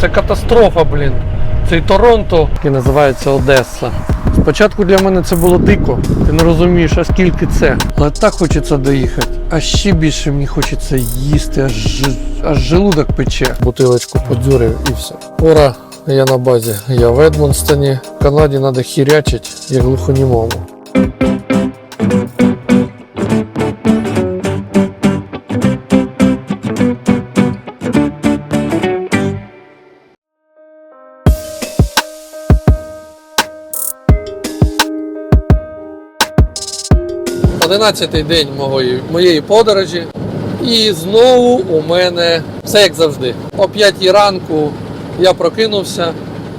Це катастрофа, блін. Цей Торонто, який називається Одеса. Спочатку для мене це було дико. Ти не розумієш, а скільки це. Але так хочеться доїхати. А ще більше мені хочеться їсти, аж, аж желудок пече. Бутилочку подзюрив і все. Ура! Я на базі. Я в Едмонстоні. В Канаді треба хірячить, як глухонімому. Одинадцятий день моєї, моєї подорожі. І знову у мене все як завжди. О 5 ранку я прокинувся.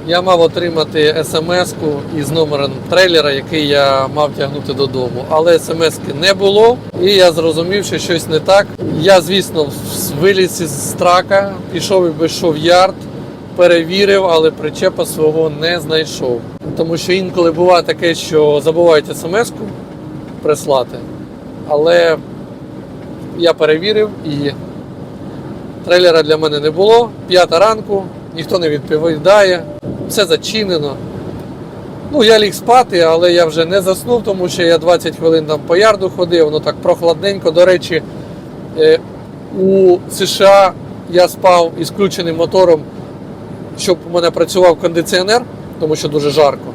Я мав отримати смс-ку із номером трейлера, який я мав тягнути додому. Але смс-ки не було, і я зрозумів, що щось не так. Я, звісно, виліз із трака, пішов і обійшов в ярд, перевірив, але причепа свого не знайшов. Тому що інколи буває таке, що забувають смс-ку прислати. Але я перевірив і трейлера для мене не було. П'ята ранку, ніхто не відповідає, все зачинено. Ну, я ліг спати, але я вже не заснув, тому що я 20 хвилин там по ярду ходив, воно так прохладненько. До речі, е, у США я спав із включеним мотором, щоб у мене працював кондиціонер, тому що дуже жарко.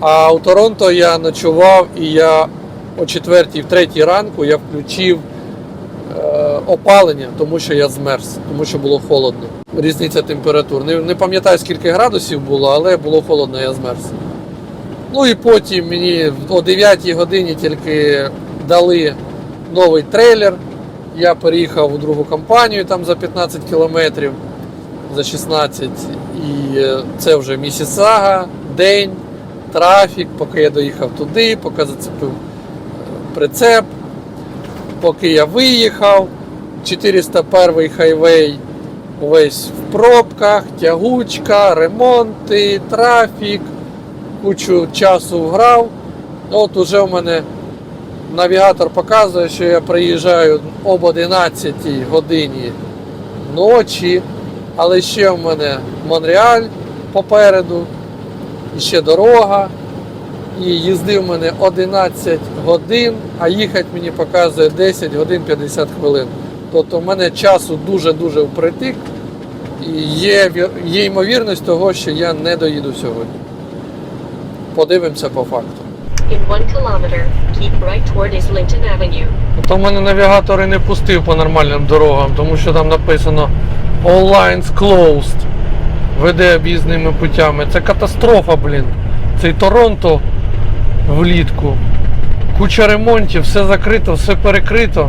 А у Торонто я ночував і я о 4 в 3 ранку я включив е, опалення, тому що я змерз, тому що було холодно. Різниця температур. Не, не пам'ятаю скільки градусів було, але було холодно, я змерз. Ну і потім мені о 9 годині тільки дали новий трейлер. Я переїхав у другу компанію там за 15 кілометрів, за 16. І е, це вже Місісага, день, трафік, поки я доїхав туди, поки зацепив прицеп, поки я виїхав, 401 хайвей весь в пробках, тягучка, ремонти, трафік, кучу часу вграв. От уже в мене навігатор показує, що я приїжджаю об 11 годині ночі, але ще в мене Монреаль попереду, і ще дорога. І їздив в мене 11 годин, а їхати мені показує 10 годин 50 хвилин. Тобто в мене часу дуже-дуже впритик. І є, є ймовірність того, що я не доїду сьогодні. Подивимося по факту. In one kilometer, keep right toward Islington Avenue. То в мене навігатор і не пустив по нормальним дорогам, тому що там написано All lines closed. Веде об'їзними путями. Це катастрофа, блін. Цей Торонто влітку. Куча ремонтів, все закрито, все перекрито.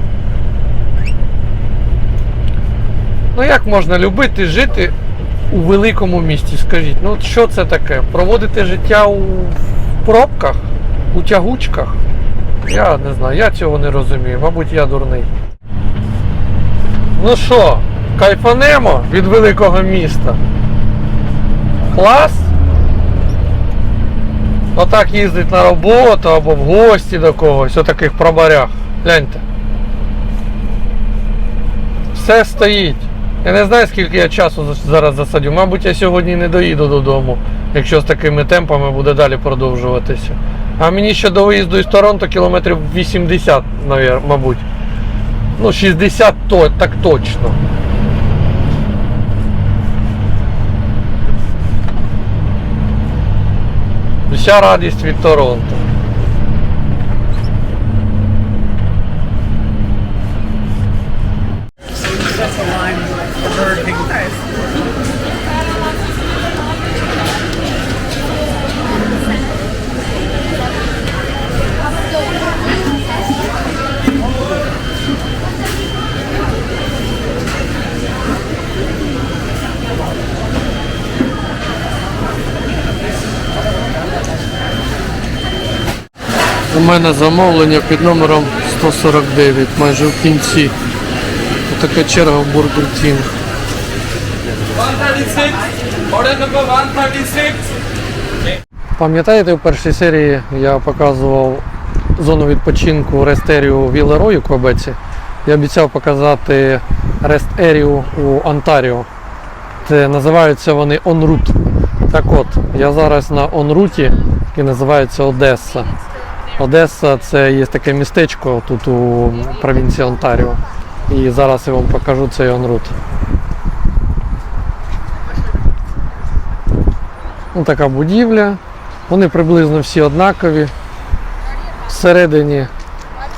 Ну як можна любити жити у великому місті? Скажіть, ну що це таке? Проводити життя у пробках, у тягучках? Я не знаю, я цього не розумію. Мабуть, я дурний. Ну що, кайфанемо від великого міста? Клас? Отак їздить на роботу або в гості до когось, у таких пробарях. Гляньте. Все стоїть. Я не знаю, скільки я часу зараз засадю. Мабуть, я сьогодні не доїду додому, якщо з такими темпами буде далі продовжуватися. А мені ще до виїзду із Торонто кілометрів 80, мабуть. Ну, 60 то, так точно. Вся радість від Торонто. У мене замовлення під номером 149, майже в кінці. Така черга в Бургер Кінг. 136, order number 136. Пам'ятаєте, в першій серії я показував зону відпочинку Рестерію Вілерою у Квебеці. Я обіцяв показати Рест Ерію у Онтаріо. Це називаються вони Онрут. Так от, я зараз на Онруті, який називається Одеса. Одеса це є таке містечко тут у провінції Онтаріо. І зараз я вам покажу цей Онрут. Ну, така будівля. Вони приблизно всі однакові. Всередині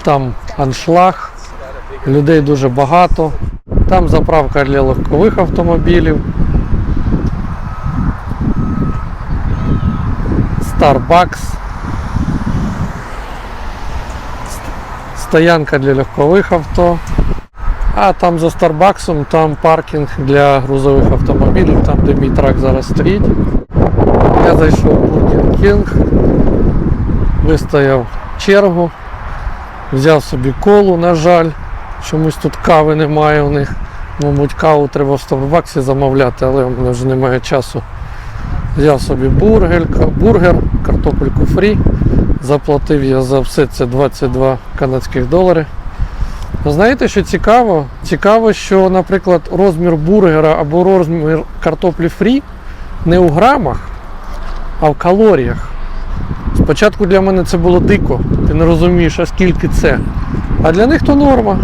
там аншлаг, людей дуже багато. Там заправка для легкових автомобілів. Starbucks. Стоянка для легкових авто. А там за Старбаксом там паркінг для грузових автомобілів, там де мій трак зараз стоїть. Я зайшов в Burger King, вистояв чергу, взяв собі колу, на жаль. Чомусь тут кави немає у них. Мабуть, каву треба в Старбаксі замовляти, але в мене вже немає часу. Взяв собі бургер, бургер, картопельку фрі. Заплатив я за все це 22 канадських долари. Знаєте, що цікаво? Цікаво, що, наприклад, розмір бургера або розмір картоплі фрі не у грамах, а в калоріях. Спочатку для мене це було дико, ти не розумієш, а скільки це. А для них то норма.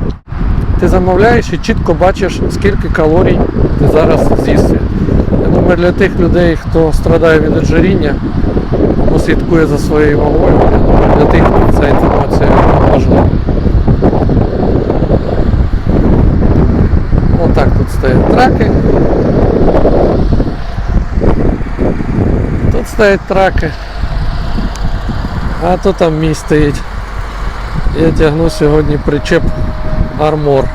Ти замовляєш і чітко бачиш, скільки калорій ти зараз з'їси. Думаю, для тих людей, хто страдає від ожиріння або слідкує за своєю вагою, для тих ця інформація важлива. Отак тут стоять траки. Тут стоять траки. А то там мій стоїть. Я тягну сьогодні причеп армор.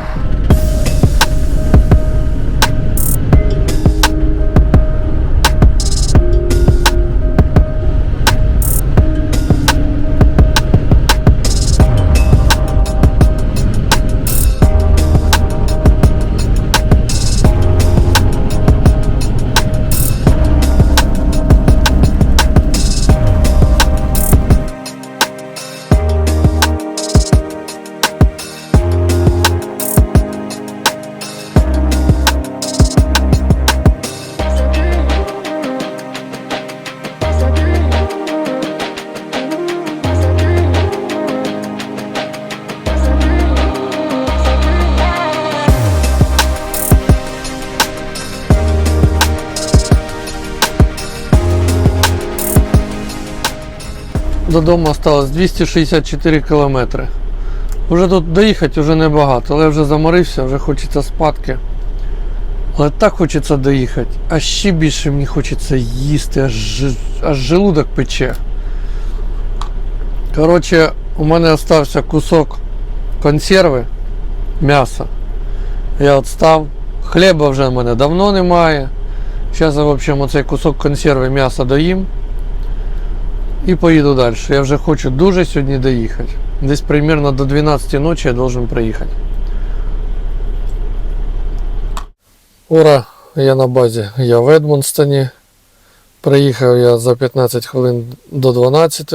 Додому осталось 264 кілометри. Уже тут доїхати вже небагато, але вже заморився, вже хочеться спадки. Але так хочеться доїхати. А ще більше мені хочеться їсти, аж, аж желудок пече. Коротше, у мене залишився кусок консерви, м'яса. Я от став. Хліба вже в мене давно немає. Зараз в общем, оцей кусок консерви м'яса доїм і поїду далі. Я вже хочу дуже сьогодні доїхати. Десь примерно до 12 ночі я должен приїхати. Ура! Я на базі. Я в Едмонстоні. Приїхав я за 15 хвилин до 12.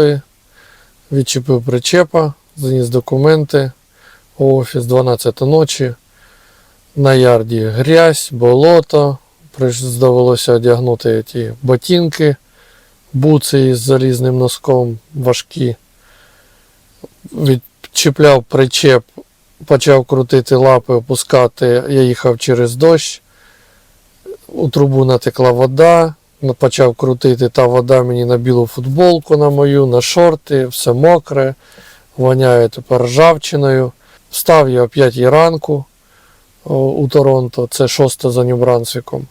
Відчепив причепа, заніс документи у офіс 12 ночі. На ярді грязь, болото. Довелося одягнути ті ботинки буци з залізним носком важкі. Відчіпляв причеп, почав крутити лапи, опускати. Я їхав через дощ. У трубу натекла вода. Почав крутити та вода мені на білу футболку на мою, на шорти, все мокре, воняє тепер ржавчиною. Встав я о 5 ранку у Торонто, це 6 за Нью-Брансвіком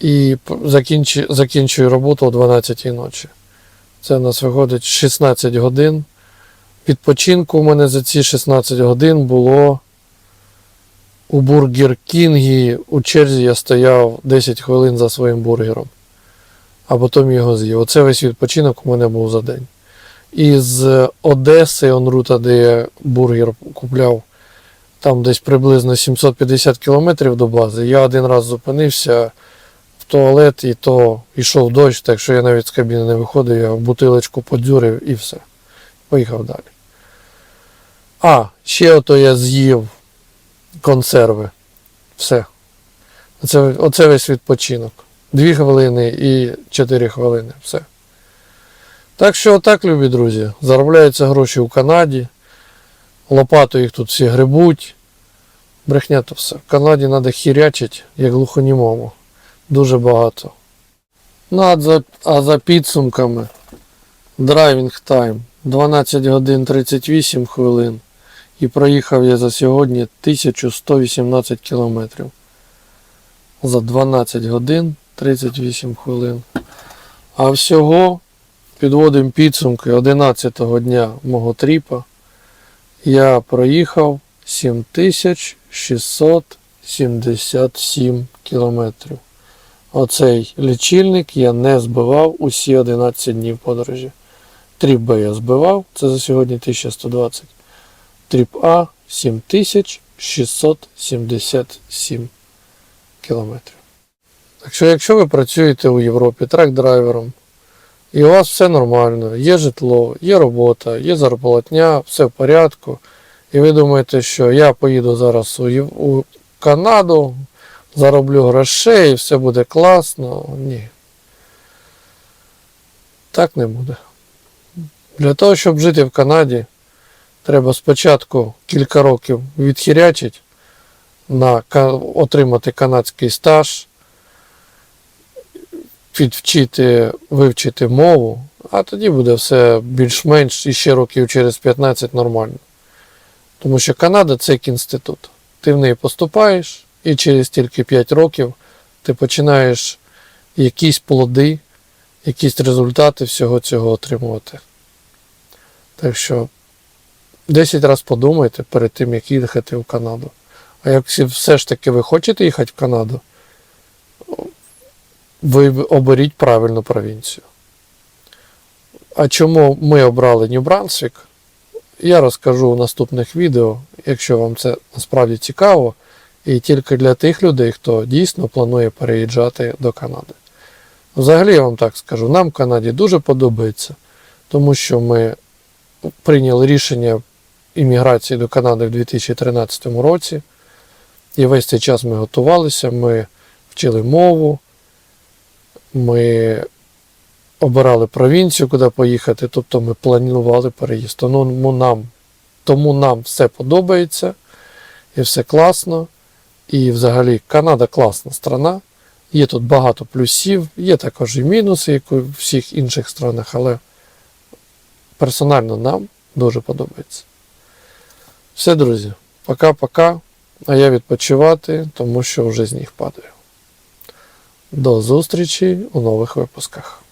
і закінчу, закінчую роботу о 12 ночі. Це у нас виходить 16 годин. Відпочинку у мене за ці 16 годин було у Бургер Кінгі. У черзі я стояв 10 хвилин за своїм бургером. А потім його з'їв. Оце весь відпочинок у мене був за день. Із Одеси, Онрута, де я бургер купляв, там десь приблизно 750 кілометрів до бази. Я один раз зупинився туалет і то йшов дощ, так що я навіть з кабіни не виходив, я бутилочку подзюрив і все. Поїхав далі. А, ще ото я з'їв консерви. Все. Оце, оце весь відпочинок. Дві хвилини і 4 хвилини. Все. Так що отак, любі друзі, заробляються гроші у Канаді. Лопату їх тут всі грибуть. Брехня то все. В Канаді треба хірячить, як глухонімому. Дуже багато. Ну, а за, а за підсумками драйвінг тайм 12 годин 38 хвилин. І проїхав я за сьогодні 1118 кілометрів. За 12 годин 38 хвилин. А всього підводимо підсумки 11-го дня мого тріпа. Я проїхав 7677 кілометрів. Оцей лічильник я не збивав усі 11 днів подорожі. Тріп Б я збивав, це за сьогодні 1120. Тріп А 7677 кілометрів. Так що, якщо ви працюєте у Європі трак-драйвером, і у вас все нормально, є житло, є робота, є зарплатня, все в порядку, і ви думаєте, що я поїду зараз у, Канаду, зароблю грошей, все буде класно. Ні. Так не буде. Для того, щоб жити в Канаді, треба спочатку кілька років відхірячити, на, отримати канадський стаж, відвчити, вивчити мову, а тоді буде все більш-менш і ще років через 15 нормально. Тому що Канада це як інститут. Ти в неї поступаєш, і через тільки 5 років ти починаєш якісь плоди, якісь результати всього цього отримувати. Так що 10 разів подумайте перед тим, як їхати в Канаду. А якщо все ж таки ви хочете їхати в Канаду, ви оберіть правильну провінцію. А чому ми обрали Нью-Брансвік, я розкажу у наступних відео, якщо вам це насправді цікаво, і тільки для тих людей, хто дійсно планує переїжджати до Канади. Взагалі, я вам так скажу, нам в Канаді дуже подобається, тому що ми прийняли рішення імміграції до Канади в 2013 році. І весь цей час ми готувалися, ми вчили мову, ми обирали провінцію, куди поїхати, тобто ми планували переїзд. Тому нам, тому нам все подобається і все класно. І взагалі Канада класна страна. Є тут багато плюсів, є також і мінуси, як у всіх інших странах, але персонально нам дуже подобається. Все, друзі, пока-пока. А я відпочивати, тому що вже з них падаю. До зустрічі у нових випусках.